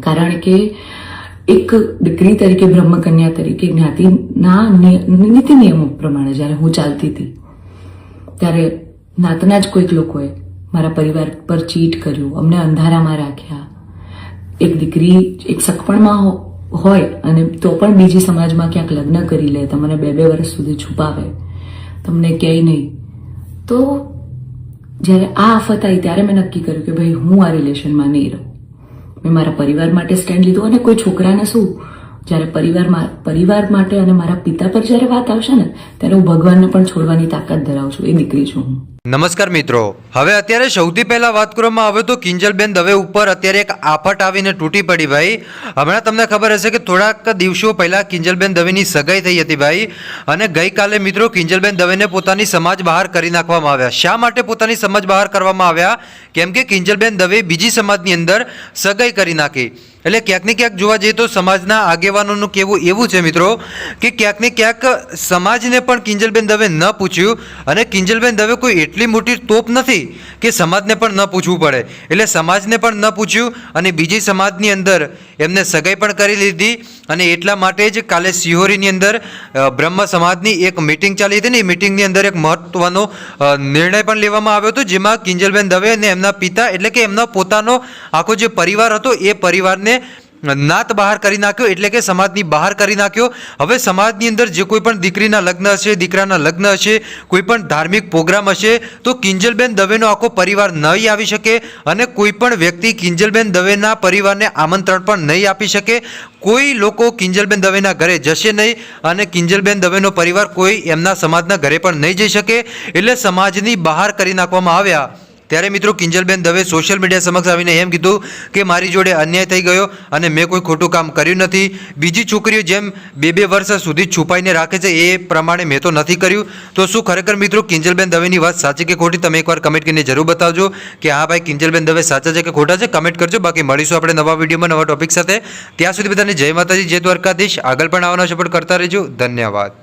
કારણ કે એક દીકરી તરીકે, બ્રહ્મકન્યા તરીકે જ્ઞાતિના નીતિ નિયમો પ્રમાણે જ્યારે હું ચાલતી હતી, ત્યારે નાતના જ કોઈક લોકોએ મારા પરિવાર પર ચીટ કર્યું, અમને અંધારામાં રાખ્યા. એક દીકરી એક સગપણમાં હોય અને તો પણ બીજી સમાજમાં ક્યાંક લગ્ન કરી લે, તમને બે બે વર્ષ સુધી છુપાવે, તમને ક્યાંય નહીં. તો જ્યારે આ આફત આવી, ત્યારે મેં નક્કી કર્યું કે ભાઈ, હું આ રિલેશનમાં નહીં રહું. મેં મારા પરિવાર માટે સ્ટેન્ડ લીધું અને કોઈ છોકરાને શું? જ્યારે પરિવારમાં પરિવાર માટે અને મારા પિતા પર જ્યારે વાત આવશે ને, ત્યારે હું ભગવાનને પણ છોડવાની તાકાત ધરાવું છું. એ દીકરી છું હું. નમસ્કાર મિત્રો. હવે અત્યારે સૌથી પહેલા વાત કરવામાં આવે તો કિંજલબેન દવે ઉપર અત્યારે એક આફત આવીને તૂટી પડી ભાઈ. હમણાં તમને ખબર હશે કે થોડાક દિવસો પહેલાં કિંજલબેન દવેની સગાઈ થઈ હતી ભાઈ. અને ગઈકાલે મિત્રો કિંજલબેન દવેને પોતાની સમાજ બહાર કરી નાખવામાં આવ્યા. શા માટે પોતાની સમાજ બહાર કરવામાં આવ્યા? કેમ કે કિંજલબેન દવે બીજી સમાજની અંદર સગાઈ કરી નાખી. એટલે ક્યાંક ને ક્યાંક જોવા જઈએ તો સમાજના આગેવાનોનું કહેવું એવું છે મિત્રો કે ક્યાંક ને ક્યાંક સમાજને પણ કિંજલબેન દવે ન પૂછ્યું અને કિંજલબેન દવે કોઈ એટલી મોટી તોપ નથી કે સમાજને પણ ન પૂછવું પડે. એટલે સમાજને પણ ન પૂછ્યું અને બીજી સમાજની અંદર એમને સગાઈ પણ કરી લીધી અને એટલા માટે જ કાલે સિહોરીની અંદર બ્રહ્મ સમાજની એક મિટિંગ ચાલી હતી ને એ મિટિંગની અંદર એક મહત્વનો નિર્ણય પણ લેવામાં આવ્યો હતો, જેમાં કિંજલબેન દવે અને એમના પિતા એટલે કે એમના પોતાનો આખો જે પરિવાર હતો એ પરિવારને નાત બહાર કરી નાખ્યો એટલે કે સમાજની બહાર કરી નાખ્યો. હવે સમાજની અંદર જે કોઈ પણ દીકરીના લગ્ન હશે, દીકરાના લગ્ન હશે, કોઈ પણ ધાર્મિક પ્રોગ્રામ હશે, તો કિંજલબેન દવેનો આખો પરિવાર નહીં આવી શકે અને કોઈ પણ વ્યક્તિ કિંજલબેન દવેના પરિવારને આમંત્રણ પણ નહીં આપી શકે. કોઈ લોકો કિંજલબેન દવેના ઘરે જશે નહીં અને કિંજલબેન દવેનો પરિવાર કોઈ એમના સમાજના ઘરે પણ નહીં જઈ શકે. એટલે સમાજની બહાર કરી નાખવામાં આવ્યા. ત્યારે મિત્રો કિંજલબેન દવે સોશિયલ મીડિયા સમક્ષ આવીને એમ કીધું કે મારી જોડે અન્યાય થઈ ગયો અને મેં કોઈ ખોટું કામ કર્યું નથી. બીજી છોકરીઓ જેમ બે બે વર્ષ સુધી છુપાઈને રાખે છે એ પ્રમાણે મેં તો નથી કર્યું. તો શું ખરેખર મિત્રો કિંજલબેન દવેની વાત સાચી કે ખોટી તમે એકવાર કમેન્ટ કરીને જરૂર બતાવજો કે હા ભાઈ કિંજલબેન દવે સાચા છે કે ખોટા છે કમેન્ટ કરજો. બાકી મળીશું આપણે નવા વિડીયોમાં નવા ટોપિક સાથે. ત્યાં સુધી બધાને જય માતાજી, જય દ્વારકાધીશ. આગળ પણ આવવાનો સપોર્ટ કરતા રહેજો. ધન્યવાદ.